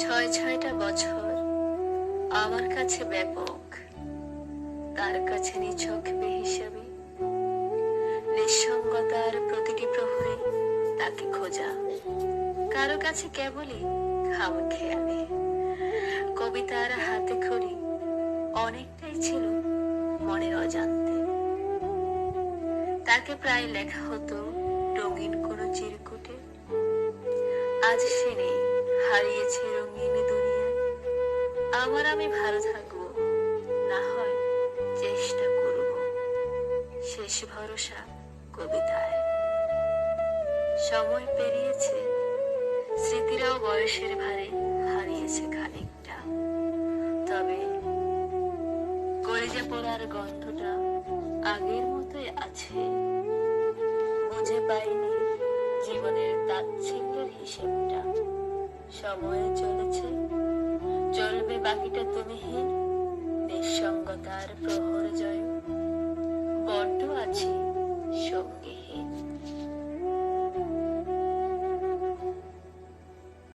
ছয় ছয়টা বছর আমার কাছে ব্যাপক, তার কাছে নিছক বেহিসাবি। নিঃসঙ্গতার প্রতিটি প্রহরে তাকে খোঁজা। কারও কাছে কেবলই খাম খেয়ালে। কবিতার হাতে খড়ি অনেকটাই ছিল মনে অজান্তে। তাকে প্রায় লেখা হতো রঙিন কোনো চিরকুটে। আজ সে নেই, হারিয়েছে আমার আমি ভালো থাকব, না হয় চেষ্টা করব। শেষ ভরসা কবিতায়। সময় পেরিয়েছে, স্মৃতিরাও বয়সের ভারে হারিয়েছে খানিকটা। তবে কলেজে পড়ার গন্ধটা আগের মতোই আছে। বুঝে পাইনি জীবনের তাচ্ছিল্যের হিসেবটা। সময়ে চলবে বাকিটা তুমিহীন নিঃসঙ্গতার প্রহর জয়। বড্ড আছে।